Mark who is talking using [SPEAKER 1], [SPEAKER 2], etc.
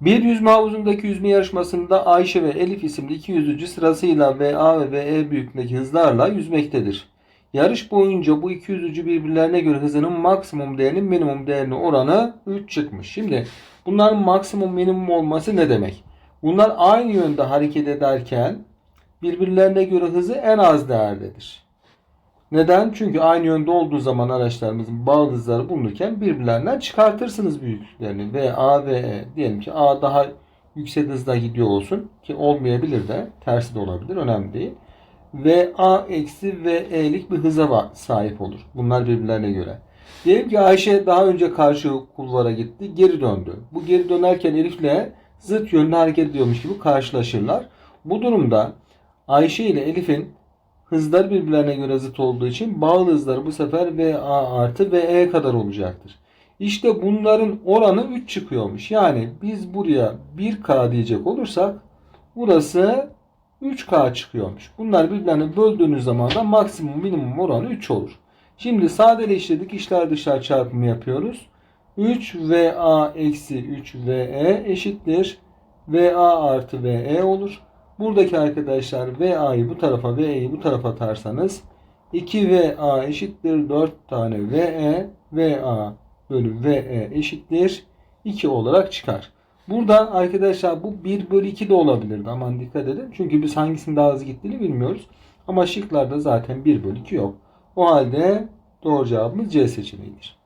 [SPEAKER 1] Bir yüzme havuzundaki yüzme yarışmasında Ayşe ve Elif isimli iki yüzücü sırasıyla VA ve VE büyüklüğündeki hızlarla yüzmektedir. Yarış boyunca bu iki yüzücü birbirlerine göre hızının maksimum değerinin minimum değerine oranı 3 çıkmış. Şimdi bunların maksimum minimum olması ne demek? Bunlar aynı yönde hareket ederken birbirlerine göre hızı en az değerdedir. Neden? Çünkü aynı yönde olduğu zaman araçlarımızın bağlı bulunurken birbirlerinden çıkartırsınız büyüklüklerini. V, A ve E. Diyelim ki A daha yüksek hızda gidiyor olsun ki olmayabilir de tersi de olabilir önemli değil. Ve A eksi ve E'lik bir hıza sahip olur. Bunlar birbirlerine göre. Diyelim ki Ayşe daha önce karşı kulvara gitti, geri döndü. Bu geri dönerken Elif'le zıt yönde hareket ediyormuş gibi karşılaşırlar. Bu durumda Ayşe ile Elif'in hızlar birbirlerine göre zıt olduğu için bağlı hızları bu sefer VA artı VE kadar olacaktır. İşte bunların oranı 3 çıkıyormuş. Yani biz buraya 1K diyecek olursak burası 3K çıkıyormuş. Bunlar birbirlerine böldüğünüz zaman da maksimum minimum oranı 3 olur. Şimdi sadeleştirdik işler dışlar çarpımı yapıyoruz. 3 VA eksi 3 VE eşittir. VA artı VE olur. Buradaki arkadaşlar VA'yı bu tarafa VE'yi bu tarafa atarsanız 2VA eşittir 4 tane VE VA bölü VE eşittir 2 olarak çıkar. Burada arkadaşlar bu 1 bölü 2 de olabilirdi. Aman dikkat edin. Çünkü biz hangisinin daha hızlı gittiğini bilmiyoruz. Ama şıklarda zaten 1 bölü 2 yok. O halde doğru cevabımız C seçeneğidir.